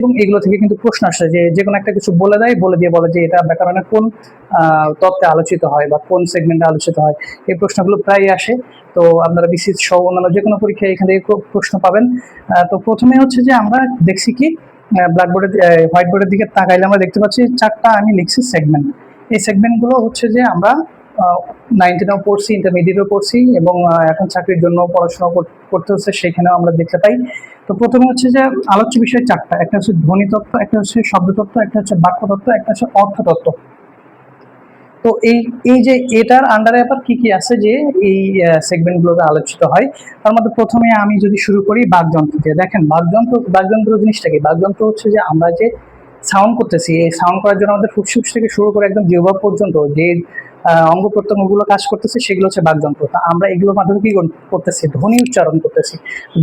এবং এগুলো থেকে কিন্তু প্রশ্ন আসে যে যে কোনো একটা কিছু বলে দেয়, বলে দিয়ে বলে যে এটা ব্যাকরণের কোন তত্ত্বে আলোচিত হয় বা কোন সেগমেন্টে আলোচিত হয়। এই প্রশ্নগুলো প্রায় আসে। তো আপনারা বিসিএস সহ অন্যান্য যে কোনো পরীক্ষায় এখান থেকে প্রশ্ন পাবেন। তো প্রথমে হচ্ছে যে আমরা দেখছি কি ব্ল্যাকবোর্ডের হোয়াইট বোর্ডের দিকে তাকাইলে আমরা দেখতে পাচ্ছি চারটা আমি লিখছি সেগমেন্ট এই সেগমেন্টগুলো হচ্ছে যে আমরা নাইনটিনেও পড়ছি ইন্টারমিডিয়েটও পড়ছি এবং এখন চাকরির জন্য পড়াশোনা কর- করতে হচ্ছে, সেখানেও আমরা দেখতে পাই। তো প্রথমে হচ্ছে যে আলোচ্য বিষয় চারটা, একটা হচ্ছে ধ্বনি তত্ত্ব, একটা হচ্ছে শব্দতত্ত্ব একটা হচ্ছে বাক্য তত্ত্ব, একটা হচ্ছে অর্থতত্ত্ব তো এই এই যে এটার আন্ডারে আবার কি কি আছে যে এই সেগমেন্টগুলোতে আলোচিত হয়, তার মধ্যে প্রথমে আমি যদি শুরু করি বাকযন্ত্র দিয়ে দেখেন, বাকযন্ত্র বাকযন্ত্র জিনিসটা কি? বাকযন্ত্র হচ্ছে যে আমরা যে সাউন্ড করতেছি, এই সাউন্ড করার জন্য আমাদের ফুসফুস থেকে শুরু করে একদম জিহ্বা পর্যন্ত যে অঙ্গ প্রত্যঙ্গগুলো কাজ করতেছে, সেগুলো হচ্ছে বাকযন্ত্র। তা আমরা এগুলোর মাধ্যমে কি করতেছি? ধ্বনি উচ্চারণ করতেছি।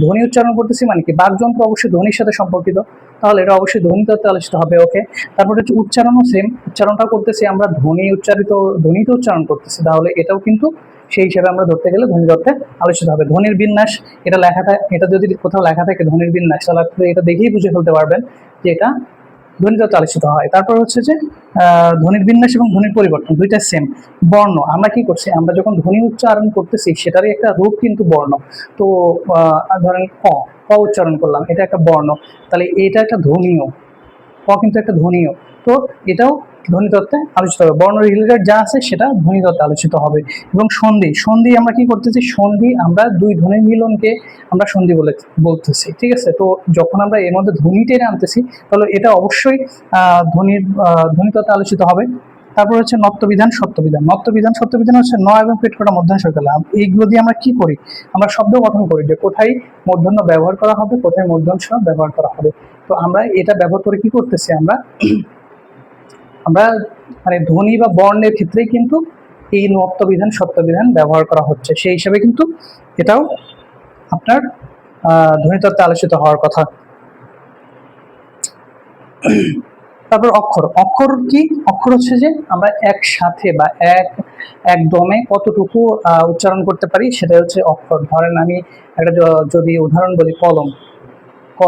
ধ্বনি উচ্চারণ করতেছি মানে কি? বাকযন্ত্র অবশ্যই ধ্বনির সাথে সম্পর্কিত। তাহলে এটা অবশ্যই ধ্বনি তত্ত্বে আলোচিত হবে ওকে তারপরে হচ্ছে উচ্চারণও সেম উচ্চারণটা করতেছি আমরা, ধ্বনি উচ্চারিত, ধ্বনিতে উচ্চারণ করতেছি। তাহলে এটাও কিন্তু সেই হিসাবে আমরা ধরতে গেলে ধ্বনি তত্ত্বে আলোচিত হবে। ধ্বনির বিন্যাস, এটা লেখা থাকে এটা যদি কোথাও লেখা থাকে ধ্বনির বিন্যাস, তাহলে আপনি এটা দেখেই বুঝে ফেলতে পারবেন যে এটা ধ্বনি তত্ত্বে আলোচিত হয়। তারপর হচ্ছে যে ধ্বনির বিন্যাস এবং ধ্বনির পরিবর্তন দুইটা সেম বর্ণ, আমরা কি করছি? আমরা যখন ধ্বনি উচ্চারণ করতেছি, সেটারই একটা রূপ কিন্তু বর্ণ। তো ধরেন ক ক উচ্চারণ করলাম, এটা একটা বর্ণ। তাহলে এটা একটা ধ্বনিও। ক কিন্তু একটা ধ্বনিও। তো এটাও ধ্বনি তত্ত্বে আলোচিত হবে। বর্ণ রিলেটেড যা আছে সেটা ধ্বনি তত্ত্বে আলোচিত হবে। এবং সন্ধি। সন্ধি আমরা কি করতেছি? সন্ধি আমরা দুই ধ্বনির মিলনকে আমরা সন্ধি বলে বলতেছি। ঠিক আছে? তো যখন আমরা এর মধ্যে ধ্বনি টেনে আনতেছি তাহলে এটা অবশ্যই ধ্বনির আহ, ধ্বনি তত্ত্বে আলোচিত হবে। তারপর হচ্ছে নত্যবিধান সত্যবিধান। নত্যবিধান সত্যবিধান হচ্ছে ন এবং পেট কটা মধ্যাহ্ন সরকার এইগুলো দিয়ে আমরা কি করি? আমরা শব্দ গঠন করি যে কোথায় মূর্ধন্য ব্যবহার করা হবে কোথায় স্বর ব্যবহার করা হবে। তো আমরা এটা ব্যবহার করে কি করতেছি আমরা? আমরা মানে ধ্বনি বা বর্ণের ক্ষেত্রে কিন্তু এই নত্যবিধান, সত্যবিধান ব্যবহার করা হচ্ছে। সেই হিসাবে কিন্তু এটাও আপনার ধ্বনিতত্ত্বে আলোচিত হওয়ার কথা। তারপর অক্ষর। অক্ষর কি? অক্ষর হচ্ছে যে আমরা একসাথে বা এক, একদমে কতটুকু উচ্চারণ করতে পারি সেটা হচ্ছে অক্ষর। ধরেন আমি একটা যদি উদাহরণ বলি, কলম। ক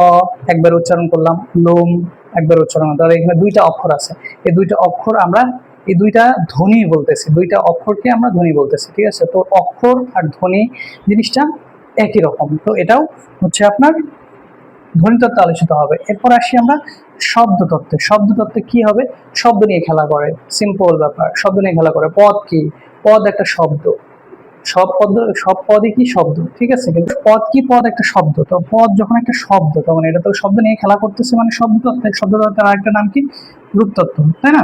একবার উচ্চারণ করলাম, লোম, একবার উচ্চারণ। তাহলে এখানে দুইটা অক্ষর আছে। এই দুইটা অক্ষর আমরা, এই দুইটা ধ্বনি বলতেছি। দুইটা অক্ষরকে আমরা ধ্বনি বলতেছি, ঠিক আছে? তো অক্ষর আর ধ্বনি জিনিসটা একই রকম। তো এটাও হচ্ছে আপনার ধ্বনিতত্ত্বে আলোচিত হবে। এরপর আসি আমরা শব্দ তত্ত্বে শব্দ তত্ত্বে কি হবে? শব্দ নিয়ে খেলা করে। সিম্পল ব্যাপার। শব্দ নিয়ে খেলা করে। পদ কি? পদ একটা শব্দ। সব পদ, সব পদই কি শব্দ? ঠিক আছে, কিন্তু পদ কি পদ? একটা শব্দ। তো পদ যখন একটা শব্দ, তখন এটা তো শব্দ নিয়ে খেলা করতেছে মানে শব্দ তত্ত্ব শব্দ তত্ত্বের আরেকটা নাম কি? রূপতত্ত্ব, তাই না?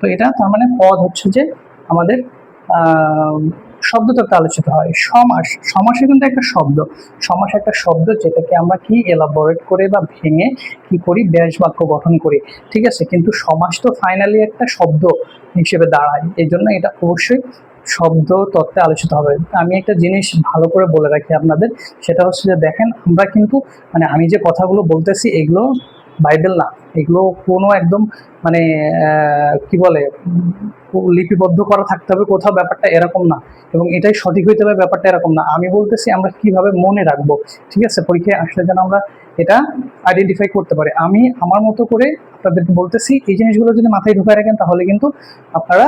তো এটা তার মানে পদ হচ্ছে যে আমাদের শব্দ তত্ত্বে আলোচিত হয়। সমাস, সমাসে কিন্তু একটা শব্দ। সমাস একটা শব্দ যেটাকে আমরা কি এলাবোরেট করে বা ভেঙে কি করি? ব্যাস বাক্য গঠন করি। ঠিক আছে, কিন্তু সমাস তো ফাইনালি একটা শব্দ হিসেবে দাঁড়ায়। এই জন্য এটা অবশ্যই শব্দ তত্ত্বে আলোচিত হবে। আমি একটা জিনিস ভালো করে বলে রাখি আপনাদের, সেটা হচ্ছে যে দেখেন, আমরা কিন্তু মানে আমি যে কথাগুলো বলতেছি এগুলো বাইবেল না। এগুলো কোনো একদম মানে কি বলে, লিপিবদ্ধ করা থাকতে হবে, কোথাও ব্যাপারটা এরকম না। এবং এটাই সঠিক হইতে হবে, ব্যাপারটা এরকম না। আমি বলতেছি আমরা কীভাবে মনে রাখব, ঠিক আছে? পরীক্ষায় আসলে যেন আমরা এটা আইডেন্টিফাই করতে পারি। আমি আমার মতো করে আপনাদেরকে বলতেছি, এই জিনিসগুলো যদি মাথায় ঢুকায় রাখেন, তাহলে কিন্তু আপনারা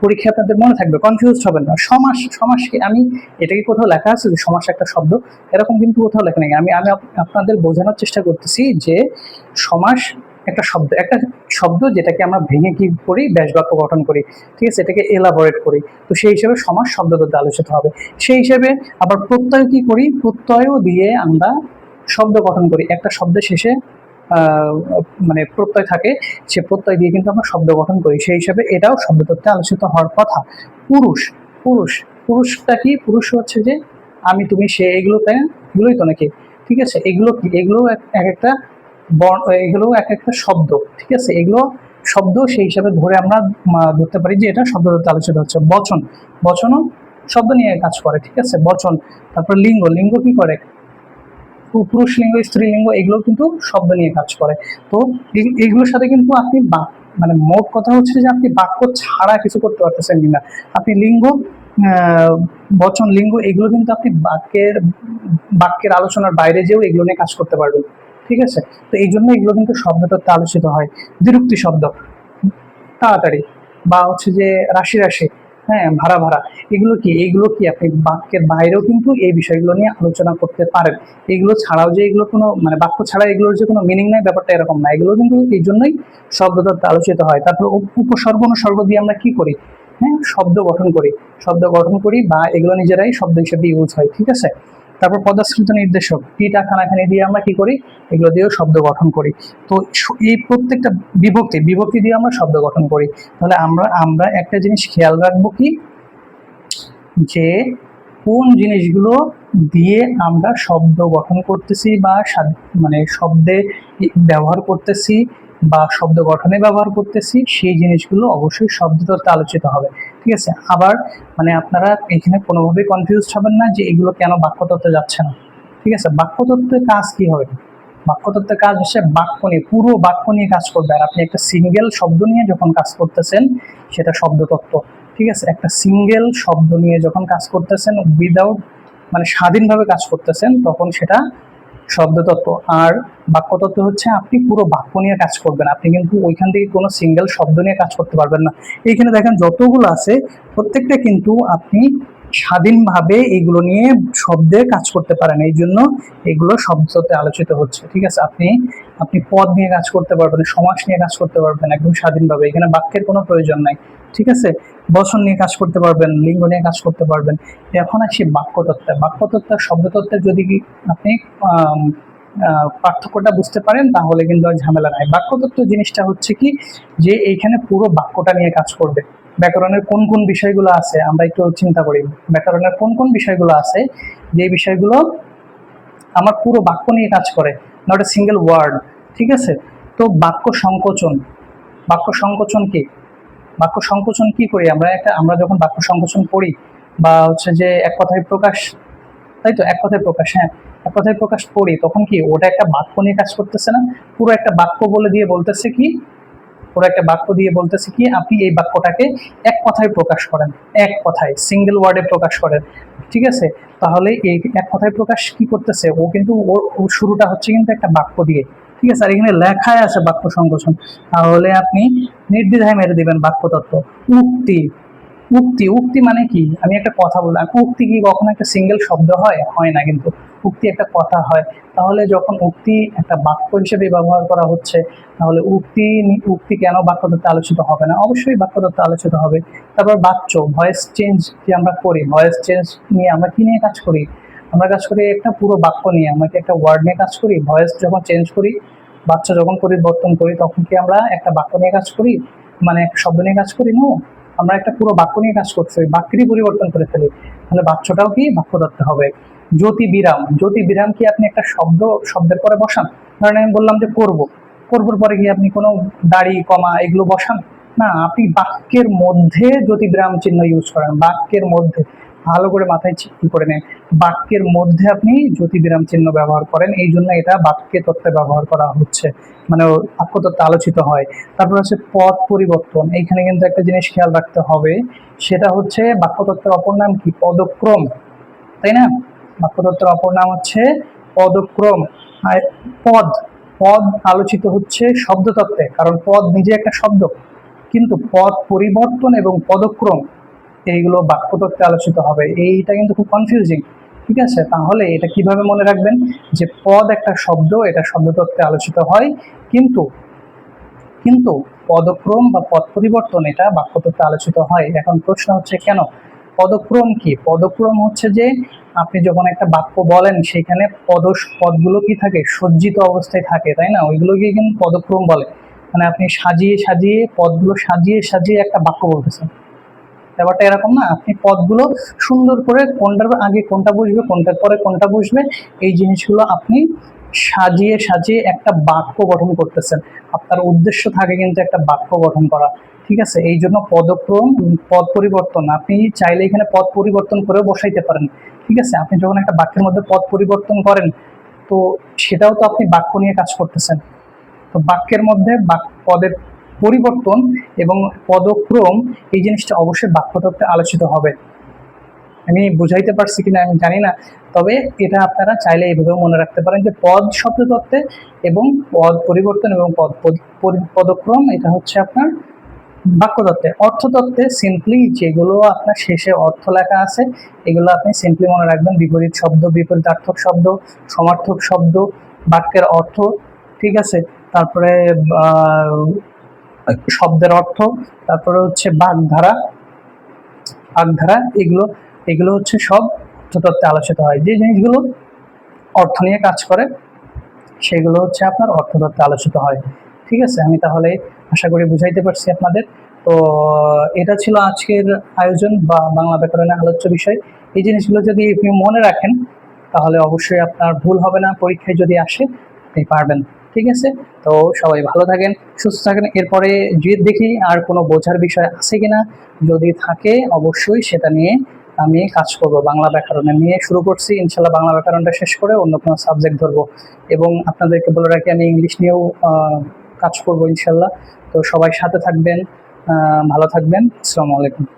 পরীক্ষা আপনাদের মনে থাকবে কনফিউজ হবেন না। সমাস, সমাসকে আমি, এটা কি কোথাও লেখা আছে যে সমাস একটা শব্দ? এরকম কিন্তু কোথাও লেখা নেই। আমি আমি আপ- আপনাদের বোঝানোর চেষ্টা করতেছি যে সমাস একটা শব্দ একটা শব্দ যেটাকে আমরা ভেঙে কি করি? ব্যাস বাক্য গঠন করি। ঠিক আছে? এটাকে এলাবোরেট করি। তো সেই হিসেবে সমাস শব্দ তত্ত্বে আলোচিত হবে। সেই হিসেবে আবার প্রত্যয় কি করি? প্রত্যয়ও দিয়ে আমরা শব্দ গঠন করি। একটা শব্দের শেষে মানে প্রত্যয় থাকে, সে প্রত্যয় দিয়ে কিন্তু আমরা শব্দ গঠন করি। সেই হিসাবে এটাও শব্দ তত্ত্বে আলোচিত হওয়ার কথা। পুরুষ পুরুষ, পুরুষটা কি? পুরুষ হচ্ছে যে, আমি, তুমি, সে, এগুলো তাই? এগুলোই তো নাকি? ঠিক আছে, এগুলো কি? এগুলো এক এক একটা বর্ণ এগুলো এক একটা শব্দ। ঠিক আছে, এগুলো শব্দ সেই হিসাবে ধরে আমরা ধরতে পারি যে এটা শব্দ তত্ত্বে আলোচিত হচ্ছে। বচন, বচনও শব্দ নিয়ে কাজ করে। ঠিক আছে, বচন, তারপর লিঙ্গ। লিঙ্গ কি করে? পুরুষ লিঙ্গ স্ত্রীলিঙ্গ এগুলো কিন্তু শব্দ নিয়ে কাজ করে। তো এগুলোর সাথে কিন্তু আপনি মানে মোট কথা হচ্ছে যে আপনি বাক্য ছাড়া কিছু করতে পারতেছেন কিনা। আপনি লিঙ্গ বচন, লিঙ্গ, এগুলো কিন্তু আপনি বাক্যের বাক্যের আলোচনার বাইরে যেও এগুলো নিয়ে কাজ করতে পারবেন। ঠিক আছে? তো এই জন্য এগুলো কিন্তু শব্দতত্ত্বে আলোচিত হয়। দ্বিরুক্তি শব্দ। তাড়াতাড়ি। বা হচ্ছে যে রাশি রাশি। হ্যাঁ ভাড়া ভাড়া। এগুলো কি? এগুলো কি আপনি বাক্যের বাইরেও কিন্তু এই বিষয়গুলো নিয়ে আলোচনা করতে পারেন। এগুলো ছাড়াও যে এগুলো কোনো মানে বাক্য ছাড়া এগুলোর যে কোনো মিনিং নাই, ব্যাপারটা এরকম না। এগুলো কিন্তু এই জন্যই শব্দতত্ত্বে আলোচিত হয়। তারপর উপসর্গ, অনুসর্গ দিয়ে আমরা কি করি? হ্যাঁ শব্দ গঠন করি। শব্দ গঠন করি বা এগুলো নিজেরাই শব্দ হিসেবে ইউজ হয়, ঠিক আছে? তারপর পদাশ্রিত নির্দেশক টিটা খানাখানি দিয়ে আমরা কি করি? এগুলো দিয়েও শব্দ গঠন করি। তো এই প্রত্যেকটা বিভক্তি বিভক্তি দিয়ে আমরা শব্দ গঠন করি। তাহলে আমরা আমরা একটা জিনিস খেয়াল রাখব কি? যে কোন জিনিসগুলো দিয়ে আমরা শব্দ গঠন করতেছি বা মানে শব্দে ব্যবহার করতেছি বা শব্দ গঠনে ব্যবহার করতেছি, সেই জিনিসগুলো অবশ্যই শব্দতত্ত্বে আলোচিত হবে। ঠিক আছে? আবার মানে আপনারা এখানে কোনোভাবেই কনফিউজ হবেন না যে এগুলো কেন বাক্যতত্ত্বে যাচ্ছে না। ঠিক আছে? বাক্যতত্ত্বের কাজ কি হবে? বাক্যতত্ত্বের কাজ হচ্ছে বাক্য নিয়ে, পুরো বাক্য নিয়ে কাজ করবে। আর আপনি একটা সিঙ্গেল শব্দ নিয়ে যখন কাজ করতেছেন, সেটা শব্দতত্ত্ব। ঠিক আছে? একটা সিঙ্গেল শব্দ নিয়ে যখন কাজ করতেছেন উইদাউট মানে স্বাধীনভাবে কাজ করতেছেন, তখন সেটা শব্দতত্ত্ব। আর বাক্যতত্ত্ব হচ্ছে আপনি পুরো বাক্য নিয়ে কাজ করবেন। আপনি কিন্তু ওইখান থেকে কোনো সিঙ্গেল শব্দ নিয়ে কাজ করতে পারবেন না। এইখানে দেখেন যতগুলো আছে, প্রত্যেকটা কিন্তু আপনি স্বাধীনভাবে এগুলো নিয়ে শব্দে কাজ করতে পারেন। এই জন্য এগুলো শব্দতে আলোচিত হচ্ছে, ঠিক আছে? আপনি আপনি পদ নিয়ে কাজ করতে পারবেন, সমাস নিয়ে কাজ করতে পারবেন একদম স্বাধীনভাবে। এখানে বাক্যের কোনো প্রয়োজন নাই, ঠিক আছে? বচন নিয়ে কাজ করতে পারবেন, লিঙ্গ নিয়ে কাজ করতে পারবেন। এখন আসি বাক্যতত্ত্বে। বাক্যতত্ত্ব শব্দতত্ত্বের যদি আপনি পার্থক্যটা বুঝতে পারেন, তাহলে কিন্তু আর ঝামেলা নাই। বাক্যতত্ত্ব জিনিসটা হচ্ছে কি? যে এইখানে পুরো বাক্যটা নিয়ে কাজ করবে। ব্যাকরণের কোন কোন বিষয়গুলো আছে, আমরা একটু চিন্তা করি। ব্যাকরণের কোন কোন বিষয়গুলো আছে, যে বিষয়গুলো আমার পুরো বাক্য নিয়ে কাজ করে নট এ সিঙ্গেল ওয়ার্ড ঠিক আছে? তো বাক্য সংকোচন বাক্য সংকোচন কি? বাক্য সংকোচন কি করি আমরা? একটা, আমরা যখন বাক্য সংকোচন করি বা হচ্ছে যে এক কথায় প্রকাশ, তাই তো? এক কথায় প্রকাশ হ্যাঁ। এক কথায় প্রকাশ করি তখন কি ওটা একটা বাক্য নিয়ে কাজ করতেছে না? পুরো একটা বাক্য বলে দিয়ে বলতেছে কি পুরো একটা বাক্য দিয়ে বলতেছে কি, আপনি এই বাক্যটাকে এক কথায় প্রকাশ করেন, এক কথায় সিঙ্গেল ওয়ার্ডে প্রকাশ করেন, ঠিক আছে? তাহলে এই এক কথায় প্রকাশ কি করতেছে? ও কিন্তু ওর শুরুটা হচ্ছে কিন্তু একটা বাক্য দিয়ে, ঠিক আছে? আর এখানে লেখায় আছে বাক্য সংকোচন। তাহলে আপনি নির্দ্বিধায় মেরে দিবেন বাক্যতত্ত্ব উক্তি উক্তি উক্তি মানে কি? আমি একটা কথা বললাম। উক্তি কি কখনো একটা সিঙ্গেল শব্দ হয়? হয় না কিন্তু। উক্তি একটা কথা হয়। তাহলে যখন উক্তি একটা বাক্য হিসেবে ব্যবহার করা হচ্ছে, তাহলে উক্তি উক্তি কেন বাক্যতত্ত্বে আলোচিত হবে না? অবশ্যই বাক্যতত্ত্বে আলোচিত হবে। তারপর বাচ্চ ভয়েস চেঞ্জ যে আমরা করি? ভয়েস চেঞ্জ নিয়ে আমরা কি নিয়ে কাজ করি? আমরা কাজ করি একটা পুরো বাক্য নিয়ে। আমরা কি একটা ওয়ার্ড নিয়ে কাজ করি? ভয়েস যখন চেঞ্জ করি বাচ্চা যখন পরিবর্তন করি, তখন কি আমরা একটা বাক্য নিয়ে কাজ করি? মানে একটা শব্দ নিয়ে কাজ করি? নো আমরা একটা পুরো বাক্য নিয়ে কাজ করছি। ওই বাক্যেরই পরিবর্তন করে ফেলি। তাহলে বাচ্চাটাও কি? বাক্য ধরতে হবে। জ্যোতি বিরাম জ্যোতি বিরাম কি আপনি একটা শব্দ, শব্দের পরে বসান? ধরেন আমি বললাম যে করব। করবর পরে কি আপনি কোনো দাড়ি, কমা এগুলো বসান? না, আপনি বাক্যের মধ্যে জ্যোতি বিরাম চিহ্ন ইউজ করেন। বাক্যের মধ্যে। ভালো করে মাথায় চিন্তা করে নেন। বাক্যের মধ্যে আপনি জ্যোতি বিরাম চিহ্ন ব্যবহার করেন। এই জন্য এটা বাক্যে তত্ত্বে ব্যবহার করা হচ্ছে। মানে ও বাক্য তত্ত্বে আলোচিত হয়। তারপর হচ্ছে পদ পরিবর্তন। এইখানে কিন্তু একটা জিনিস খেয়াল রাখতে হবে। সেটা হচ্ছে বাক্যতত্ত্বের অপর নাম কি? পদক্রম। তাই না? বাক্যতত্ত্বের অপর নাম হচ্ছে পদক্রম। আর পদ পদ আলোচিত হচ্ছে শব্দতত্ত্বে, কারণ পদ নিজে একটা শব্দ। কিন্তু পদ পরিবর্তন এবং পদক্রম, এইগুলো বাক্যতত্ত্বে আলোচিত হবে। এইটা কিন্তু খুব কনফিউজিং ঠিক আছে? তাহলে এটা কীভাবে মনে রাখবেন? যে পদ একটা শব্দ, এটা শব্দতত্ত্বে আলোচিত হয়, কিন্তু কিন্তু পদক্রম বা পদ পরিবর্তন, এটা বাক্যতত্ত্বে আলোচিত হয়। এখন প্রশ্ন হচ্ছে কেন? পদক্রম কি? পদক্রম হচ্ছে যে আপনি যখন একটা বাক্য বলেন, সেখানে পদ পদগুলো কি থাকে? সজ্জিত অবস্থায় থাকে, তাই না? ওইগুলোকে কিন্তু পদক্রম বলে। মানে আপনি সাজিয়ে সাজিয়ে পদগুলো সাজিয়ে সাজিয়ে একটা বাক্য বলতেছেন। ব্যাপারটা এরকম না? আপনি পদগুলো সুন্দর করে কোনটার আগে কোনটা বসবে, কোনটার পরে কোনটা বসবে, এই জিনিসগুলো আপনি সাজিয়ে সাজিয়ে একটা বাক্য গঠন করতেছেন। আপনার উদ্দেশ্য থাকে কিন্তু একটা বাক্য গঠন করা। ঠিক আছে? এই জন্য পদক্রম পদ পরিবর্তন। আপনি চাইলে এখানে পদ পরিবর্তন করেও বসাইতে পারেন। ঠিক আছে? আপনি যখন একটা বাক্যের মধ্যে পদ পরিবর্তন করেন, তো সেটাও তো আপনি বাক্য নিয়ে কাজ করতেছেন। তো বাক্যের মধ্যে পদের পরিবর্তন এবং পদক্রম, এই জিনিসটা অবশ্যই বাক্যতত্ত্বে আলোচিত হবে। আমি বুঝাইতে পারছি কিনা আমি জানি না। তবে এটা আপনারা চাইলে এইভাবে মনে রাখতে পারেন যে পদ শব্দ তত্ত্বে এবং পদ পরিবর্তন এবং পদ পদক্রম, এটা হচ্ছে আপনার বাক্যতত্ত্বে। অর্থতত্ত্বে সিম্পলি যেগুলো আপনার শেষে অর্থ লেখা আছে, এগুলো আপনি সিম্পলি মনে রাখবেন। বিপরীত শব্দ বিপরীতার্থক শব্দ, সমার্থক শব্দ, বাক্যের অর্থ, ঠিক আছে? তারপরে শব্দের অর্থ, তারপরে হচ্ছে বাগধারা। বাগধারা, এগুলো এগুলো হচ্ছে সব অর্থতত্ত্বে আলোচিত হয়। যে জিনিসগুলো অর্থ নিয়ে কাজ করে, সেগুলো হচ্ছে আপনার অর্থতত্ত্বে আলোচিত হয়। ঠিক আছে? আমি তাহলে আশা করি বুঝাইতে পারছি আপনাদের। তো, এটা ছিল আজকের আয়োজন বা বাংলা ব্যাকরণের আলোচ্য বিষয়। এই জিনিসগুলো যদি আপনি মনে রাখেন, তাহলে অবশ্যই আপনার ভুল হবে না, পরীক্ষায় যদি আসে, আপনি পারবেন। ঠিক আছে? তো, সবাই ভালো থাকেন, সুস্থ থাকেন। এরপরে যে দেখি আর কোনো বোঝার বিষয় আছে কিনা, যদি থাকে, অবশ্যই সেটা নিয়ে আমি কাজ করব বাংলা ব্যাকরণে। নিয়ে শুরু করছি, ইনশাল্লাহ বাংলা ব্যাকরণটা শেষ করে অন্য কোনো সাবজেক্ট ধরবো। এবং আপনাদেরকে বলে রাখি, আমি ইংলিশ নিয়েও কাজ করব ইনশাল্লাহ। তো সবাই সাথে থাকবেন ভালো থাকবেন। আসসালামু আলাইকুম।